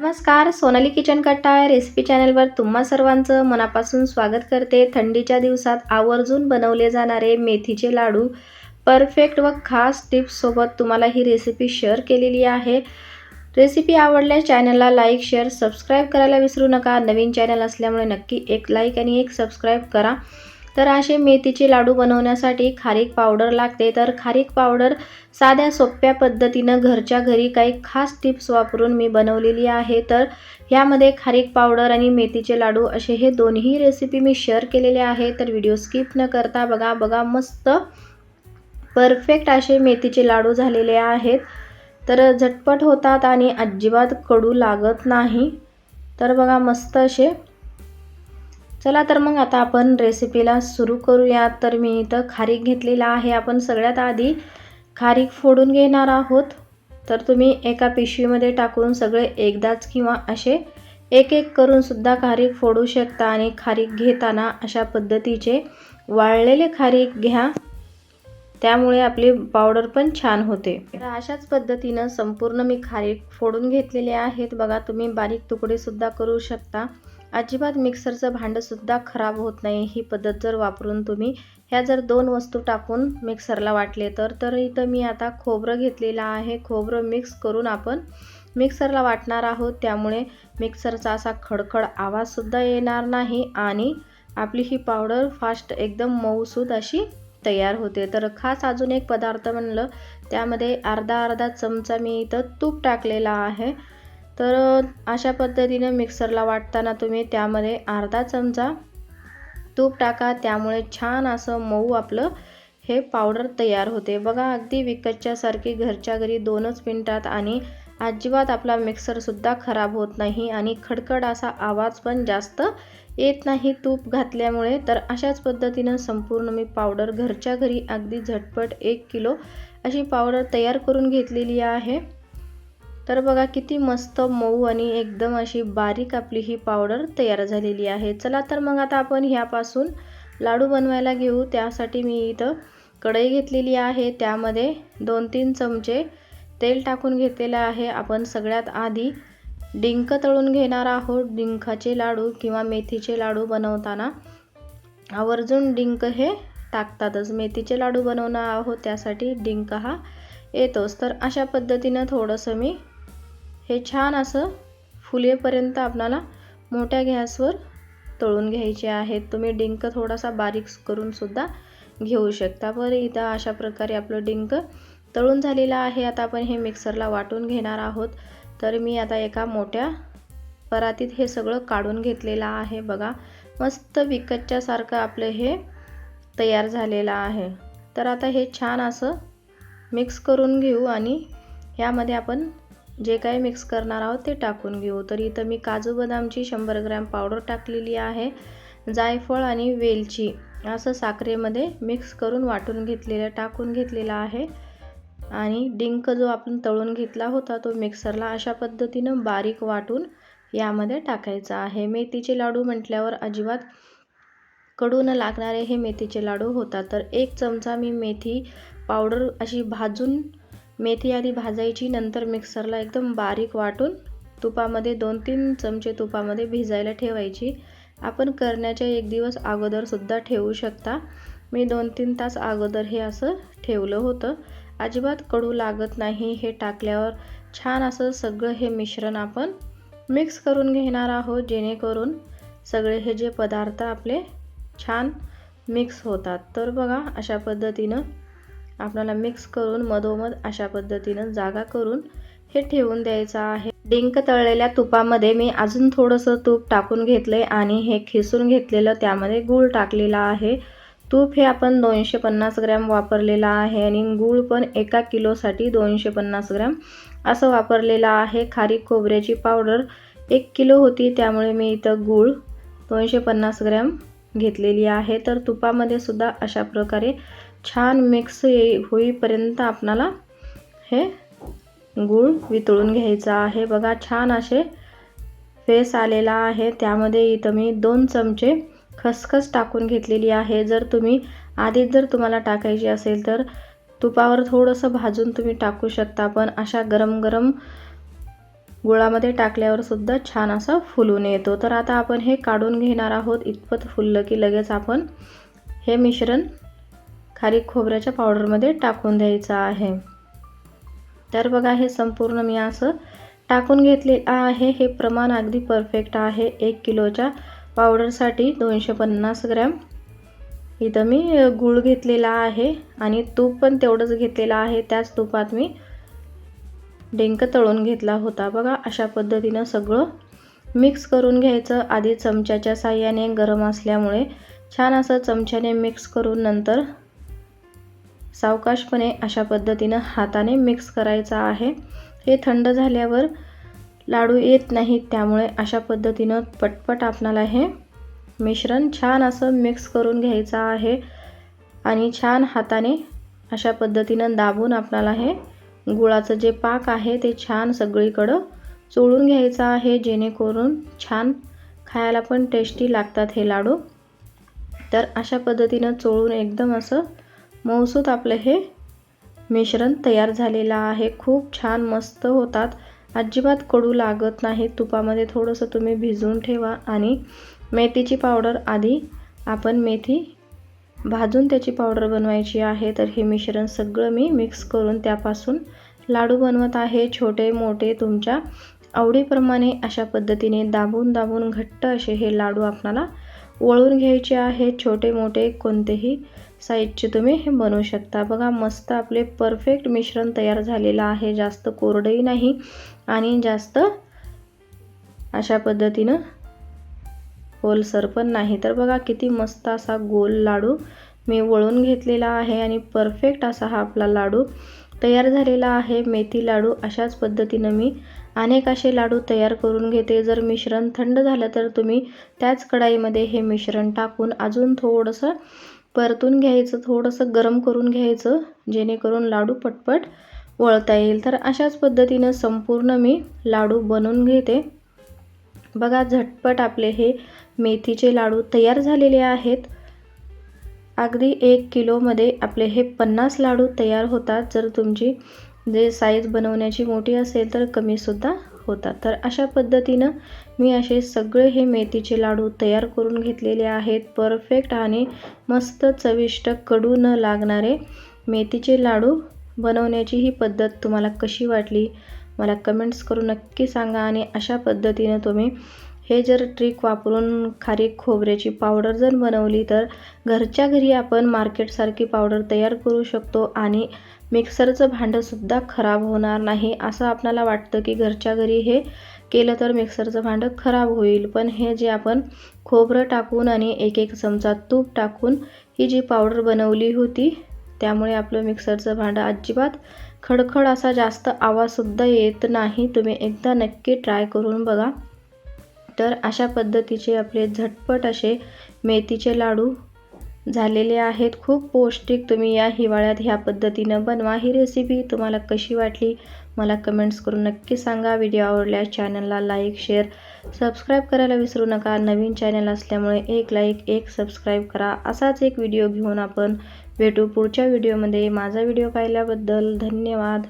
नमस्कार सोनाली किचन कट्टा रेसिपी चॅनलवर तुम्हा सर्वांचं मनापासून स्वागत करते. थंडीच्या दिवसात आवर्जून बनवले जाणारे मेथीचे लाडू परफेक्ट व खास टिप्ससोबत तुम्हाला ही रेसिपी शेअर केलेली आहे. रेसिपी आवडल्यास चॅनलला लाईक शेअर सबस्क्राईब करायला विसरू नका. नवीन चॅनल असल्यामुळे नक्की एक लाईक आणि एक सबस्क्राईब करा. तर असे मेथीचे लाडू बनवण्यासाठी खारीक पावडर लागते. तर खारीक पावडर साध्या सोप्या पद्धतीनं घरच्या घरी काही खास टिप्स वापरून मी बनवलेली आहे. तर ह्यामध्ये खारीक पावडर आणि मेथीचे लाडू असे हे दोन्ही रेसिपी मी शेअर केलेले आहे. तर व्हिडिओ स्किप न करता बघा बघा मस्त परफेक्ट असे मेथीचे लाडू झालेले आहेत. तर झटपट होतात आणि अजिबात कडू लागत नाही. तर बघा मस्त असे चला तर मग आता आपण रेसिपीला सुरू करूया तर मी इथं खारीक घेतलेला आहे. आपण सगळ्यात आधी खारीक फोडून घेणार आहोत. तर तुम्ही एका पिशवीमध्ये टाकून सगळे एकदाच किंवा असे एक एक करून सुद्धा खारीक फोडू शकता आणि खारीक घेताना अशा पद्धतीचे वाळलेले खारीक घ्या. त्यामुळे आपली पावडर पण छान होते. तर अशाच पद्धतीनं संपूर्ण मी खारीक फोडून घेतलेले आहेत. बघा तुम्ही बारीक तुकडे सुद्धा करू शकता. अजिबात मिक्सरचं भांडंसुद्धा खराब होत नाही. ही पद्धत जर वापरून तुम्ही ह्या जर दोन वस्तू टाकून मिक्सरला वाटले तर तर इथं मी आता खोबरं घेतलेलं आहे. खोबरं मिक्स करून आपण मिक्सरला वाटणार आहोत. त्यामुळे मिक्सरचा असा खडखड आवाजसुद्धा येणार नाही आणि आपली ही पावडर फास्ट एकदम मऊसूद अशी तयार होते. तर खास अजून एक पदार्थ म्हणलं त्यामध्ये अर्धा अर्धा चमचा मी इथं तूप टाकलेला आहे. तर अशा पद्धतीनं मिक्सरला वाटताना तुम्ही त्यामध्ये अर्धा चमचा तूप टाका. त्यामुळे छान असं मऊ आपलं हे पावडर तयार होते. बघा अगदी विकतच्यासारखी घरच्या घरी दोनच मिनटात आणि अजिबात आपला मिक्सरसुद्धा खराब होत नाही आणि खडखड असा आवाज पण जास्त येत नाही तूप घातल्यामुळे. तर अशाच पद्धतीनं संपूर्ण मी पावडर घरच्या घरी अगदी झटपट एक किलो अशी पावडर तयार करून घेतलेली आहे. तर बघा किती मस्त मऊ आणि एकदम अशी बारीक आपली ही पावडर तयार झालेली आहे. चला तर मग आता आपण ह्यापासून लाडू बनवायला घेऊ. त्यासाठी मी इथं कढई घेतलेली आहे. त्यामध्ये दोन तीन चमचे तेल टाकून घेतलेलं आहे. आपण सगळ्यात आधी डिंक तळून घेणार आहोत. डिंकाचे लाडू किंवा मेथीचे लाडू बनवताना आवर्जून डिंक हे टाकतातच. मेथीचे लाडू बनवणार आहोत. त्यासाठी डिंक हा येतोच. तर अशा पद्धतीनं थोडंसं मी हे छान असं फुलेपर्यंत आपणाला मोठ्या गॅसवर तळून घ्यायचे आहेत. तुम्ही डिंक थोडासा बारीक करून सुद्धा घेऊ शकता. बरं इथं अशा प्रकारे आपलं डिंक तळून झालेलं आहे. आता आपण हे मिक्सरला वाटून घेणार आहोत. तर मी आता एका मोठ्या परातीत हे सगळं काढून घेतलेलं आहे. बघा मस्त विकतच्यासारखं आपलं हे तयार झालेलं आहे. तर आता हे छान असं मिक्स करून घेऊ आणि यामध्ये आपण जे काही मिक्स करणार आहोत ते टाकून घेऊ. तर इथं मी काजू बदामची शंभर ग्रॅम पावडर टाकलेली आहे. जायफळ आणि वेलची असं साखरेमध्ये मिक्स करून वाटून घेतलेलं टाकून घेतलेला आहे. आणि डिंक जो आपण तळून घेतला होता तो मिक्सरला अशा पद्धतीनं बारीक वाटून यामध्ये टाकायचा आहे. मेथीचे लाडू म्हटल्यावर अजिबात कडून लागणारे हे मेथीचे लाडू होतात. तर एक चमचा मी मेथी पावडर अशी भाजून मेथी आधी भाजायची नंतर मिक्सरला एकदम बारीक वाटून तुपामध्ये दोन तीन चमचे तुपामध्ये भिजायला ठेवायची. आपण करण्याच्या एक दिवस अगोदरसुद्धा ठेवू शकता. मी दोन तीन तास अगोदर हे असं ठेवलं होतं. अजिबात कडू लागत नाही हे टाकल्यावर छान असं सगळं हे मिश्रण आपण मिक्स करून घेणार आहोत जेणेकरून सगळे हे जे पदार्थ आपले छान मिक्स होतात. तर बघा अशा पद्धतीनं आपल्याला मिक्स करून मधोमध अशा पद्धतीनं जागा करून हे ठेवून द्यायचं आहे. डिंक तळलेल्या तुपामध्ये मी अजून थोडंसं तूप टाकून घेतलं आणि हे खिसून घेतलेलं त्यामध्ये गूळ टाकलेला आहे. तूप हे आपण दोनशे पन्नास ग्रॅम वापरलेलं आहे आणि गूळ पण एका किलोसाठी दोनशे पन्नास ग्रॅम असं वापरलेलं आहे. खारीक खोबऱ्याची पावडर एक किलो होती त्यामुळे मी इथं गूळ दोनशे पन्नास ग्रॅम घेतलेली आहे. तर तुपामध्ये सुद्धा अशा प्रकारे छान मिक्स ये होईपर्यंत आपणाला हे गूळ वितळून घ्यायचा आहे. बघा छान असे फेस आलेला आहे. त्यामध्ये इथं मी दोन चमचे खसखस टाकून घेतलेली आहे. जर तुम्ही आधीच जर तुम्हाला टाकायची असेल तर तुपावर थोडंसं भाजून तुम्ही टाकू शकता. पण अशा गरम गरम गुळामध्ये टाकल्यावर सुद्धा छान असा फुलून येतो. तर आता आपण हे काढून घेणार आहोत. इतपत फुललं की लगेच आपण हे मिश्रण खारीक खोबऱ्याच्या पावडरमध्ये टाकून द्यायचं आहे. तर बघा हे संपूर्ण मी असं टाकून घेतले आहे. हे प्रमाण अगदी परफेक्ट आहे. एक किलोच्या पावडरसाठी दोनशे पन्नास ग्रॅम. इथं मी गूळ घेतलेला आहे आणि तूप पण तेवढंच घेतलेलं आहे. त्याच तुपात मी डेंक तळून घेतला होता. बघा अशा पद्धतीनं सगळं मिक्स करून घ्यायचं. आधी चमच्याच्या साह्याने गरम असल्यामुळे छान असं चमच्याने मिक्स करून नंतर सावकाशपणे अशा पद्धतीनं हाताने मिक्स करायचा आहे. हे थंड झाल्यावर लाडू येत नाहीत त्यामुळे अशा पद्धतीनं पटपट आपणाला हे मिश्रण छान असं मिक्स करून घ्यायचं आहे आणि छान हाताने अशा पद्धतीनं दाबून आपणाला हे गुळाचं जे पाक आहे ते छान सगळीकडं चोळून घ्यायचं आहे जेणेकरून छान खायला पण टेस्टी लागतात हे लाडू. तर अशा पद्धतीनं चोळून एकदम असं मऊसूत आपलं हे मिश्रण तयार झालेलं आहे. खूप छान मस्त होतात. अजिबात कडू लागत नाही. तुपामध्ये थोडंसं तुम्ही भिजवून ठेवा आणि मेथीची पावडर आधी आपण मेथी भाजून त्याची पावडर बनवायची आहे तर हे मिश्रण सगळं मी मिक्स करून त्यापासून लाडू बनवत आहे. छोटे मोठे तुमच्या आवडीप्रमाणे अशा पद्धतीने दाबून दाबून घट्ट असे हे लाडू आपणाला वळून घ्यायचे आहेत छोटे मोठे कोणतेही साईजचे तुम्ही हे बनवू शकता. बघा मस्त आपले परफेक्ट मिश्रण तयार झालेलं आहे. जास्त कोरडंही नाही आणि जास्त अशा पद्धतीनं ओलसर पण नाही. तर बघा किती मस्त असा गोल लाडू मी वळून घेतलेला आहे आणि परफेक्ट असा हा आपला लाडू तयार झालेला आहे. मेथी लाडू अशाच पद्धतीनं मी अनेक असे लाडू तयार करून घेते. जर मिश्रण थंड झालं तर तुम्ही त्याच कढाईमध्ये हे मिश्रण टाकून अजून थोडंसं परतून घ्यायचं थोडंसं गरम करून घ्यायचं जेणेकरून लाडू पटपट वळता येईल. तर अशाच पद्धतीनं संपूर्ण मी लाडू बनवून घेते. बघा झटपट आपले हे मेथीचे लाडू तयार झालेले आहेत. अगदी एक किलोमध्ये आपले हे पन्नास लाडू तयार होतात. जर तुमची जे साईज बनवण्याची मोठी असेल तर कमीसुद्धा होतात. तर अशा पद्धतीनं मी असे सगळे हे मेथीचे लाडू तयार करून घेतलेले आहेत. परफेक्ट आणि मस्त चविष्ट कडू न लागणारे मेथीचे लाडू बनवण्याची ही पद्धत तुम्हाला कशी वाटली? मला कमेंट्स करून नक्की सांगा आणि अशा पद्धतीनं तुम्ही हे जर ट्रिक वापरून खारीक खोबऱ्याची पावडर जर बनवली तर घरच्या घरी आपण मार्केटसारखी पावडर तयार करू शकतो आणि मिक्सरचं भांडंसुद्धा खराब होणार नाही असं आपल्याला वाटतं की घरच्या घरी हे केलं तर मिक्सरचं भांडं खराब होईल. पण हे जे आपण खोबरं टाकून आणि एक एक चमचा तूप टाकून ही जी पावडर बनवली होती त्यामुळे आपलं मिक्सरचं भांडं अजिबात खडखड असा जास्त आवाजसुद्धा येत नाही. तुम्ही एकदा नक्की ट्राय करून बघा. तर अशा पद्धतीचे आपले झटपट असे मेथीचे लाडू झालेले आहेत. खूप पौष्टिक तुम्ही या हिवाळ्यात ह्या पद्धतीनं बनवा. ही रेसिपी तुम्हाला कशी वाटली? मला कमेंट्स करून नक्की सांगा. व्हिडिओ आवडल्यास चॅनलला लाईक शेअर सबस्क्राईब करायला विसरू नका. नवीन चॅनल असल्यामुळे एक लाईक एक सबस्क्राईब करा. असाच एक व्हिडिओ घेऊन आपण भेटू पुढच्या व्हिडिओमध्ये माझा व्हिडिओ पाहिल्याबद्दल धन्यवाद.